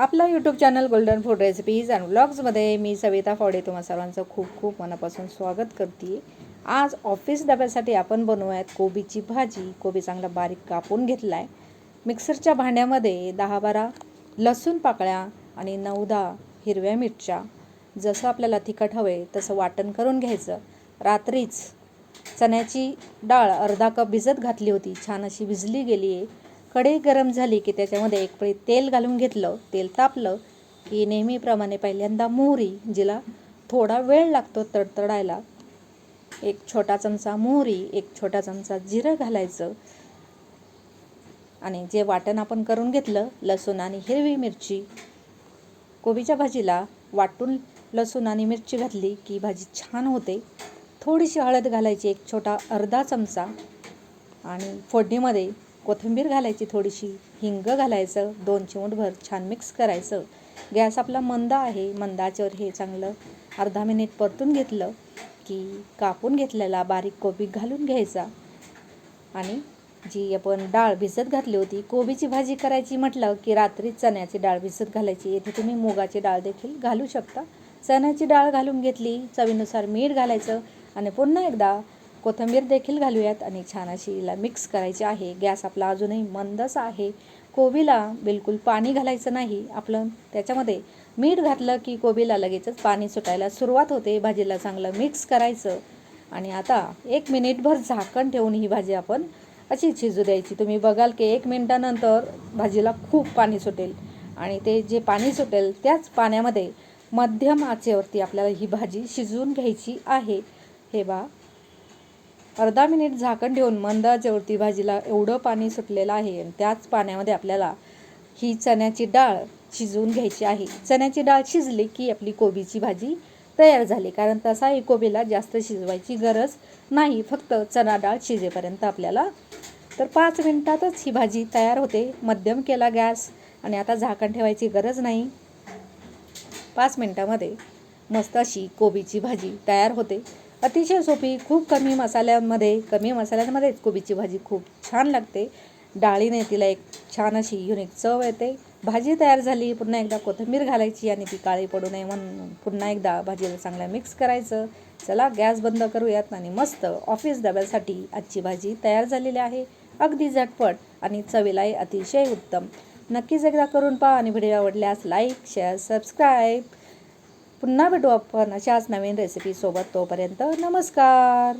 आपला YouTube channel golden food recipes and ब्लॉग्समध्ये मी सविता फाडे तुम्हा सर्वांचं खूप खूप मनापासून स्वागत करते. आज ऑफिस डब्यासाठी आपण बनवूयात कोबीची भाजी. कोबी चांगला बारीक कापून घेतला आहे मिक्सरच्या भांड्यामध्ये दहा बारा लसूण पाकळ्या आणि नऊ दहा हिरव्या मिरच्या. जसं आपल्याला तिखट हवं आहे तसं वाटण करून घ्यायचं. रात्रीच चण्याची डाळ अर्धा कप भिजत घातली होती. छान अशी भिजली गेली आहे कढई गरम झाली की त्याच्यामध्ये एक पळी तेल घालून घेतलं तेल तापलं की नेहमीप्रमाणे पहिल्यांदा मोहरी जिला थोडा वेळ लागतो तडतडायला. एक छोटा चमचा मोहरी एक छोटा चमचा जिरं घालायचं. आणि जे वाटण आपण करून घेतलं लसूण आणि हिरवी मिरची. कोबीच्या भाजीला वाटून लसूण आणि मिरची घातली की भाजी छान होते. थोडीशी हळद घालायची एक छोटा अर्धा चमचा. आणि फोडणीमध्ये कोथिंबीर घालायची थोडीशी हिंग घालायचं दोन चिमूटभर छान मिक्स करायचं. गॅस आपला मंद आहे मंदाच्यावर हे चांगलं अर्धा मिनिट परतून घेतलं की कापून घेतलेला बारीक कोबी घालून घ्यायचा. आणि जी आपण डाळ भिजत घातली होती कोबीची भाजी करायची म्हटलं की रात्री चण्याची डाळ भिजत घालायची. येथे तुम्ही मुगाची डाळ देखील घालू शकता. चण्याची डाळ घालून घेतली चवीनुसार मीठ घालायचं आणि पुन्हा एकदा कोथिंबीर देखील घालूयात आणि छान अशी हिला मिक्स करायची आहे. गॅस आपला अजूनही मंदच आहे. कोबीला बिलकुल पाणी घालायचं नाही. आपलं त्याच्यामध्ये मीठ घातलं की कोबीला लगेचच पाणी सुटायला सुरुवात होते. भाजीला चांगलं मिक्स करायचं. आणि आता एक मिनिटभर झाकण ठेवून ही भाजी आपण अशी शिजू द्यायची. तुम्ही बघाल की एक मिनटानंतर भाजीला खूप पाणी सुटेल. आणि ते जे पाणी सुटेल त्याच पाण्यामध्ये मध्यम आचेवरती आपल्याला ही भाजी शिजवून घ्यायची आहे. हे बा अर्धा मिनिट झाकण ठेवून मंद आचेवरती भाजीला एवढं पाणी सुटलेलं आहे आणि त्याच पाण्यामध्ये आपल्याला ही चण्याची डाळ शिजवून घ्यायची आहे. चण्याची डाळ शिजली की आपली कोबीची भाजी तयार झाली. कारण तसाही कोबीला जास्त शिजवायची गरज नाही. फक्त चणा डाळ शिजेपर्यंत आपल्याला तर पाच मिनटातच ही भाजी तयार होते. मध्यम केला गॅस आणि आता झाकण ठेवायची गरज नाही. पाच मिनटामध्ये मस्त अशी कोबीची भाजी तयार होते. अतिशय सोपी खूप कमी मसाल्यांमध्ये कमी मसाल्यांमध्येच कोबीची भाजी खूप छान लागते. डाळीने तिला एक छान अशी युनिक चव येते. भाजी तयार झाली पुन्हा एकदा कोथिंबीर घालायची आणि ती काळी पडू नये म्हणून पुन्हा एकदा भाजीला चांगला मिक्स करायचं. चला गॅस बंद करूयात आणि मस्त ऑफिस डब्यासाठी आजची भाजी तयार झालेली आहे. अगदी झटपट आणि चवीलाही अतिशय उत्तम. नक्कीच एकदा करून पहा आणि व्हिडिओ आवडल्यास लाईक शेअर सबस्क्राईब पुन्हा भेटू आपण अशाच नवीन रेसिपीसोबत तोपर्यंत नमस्कार.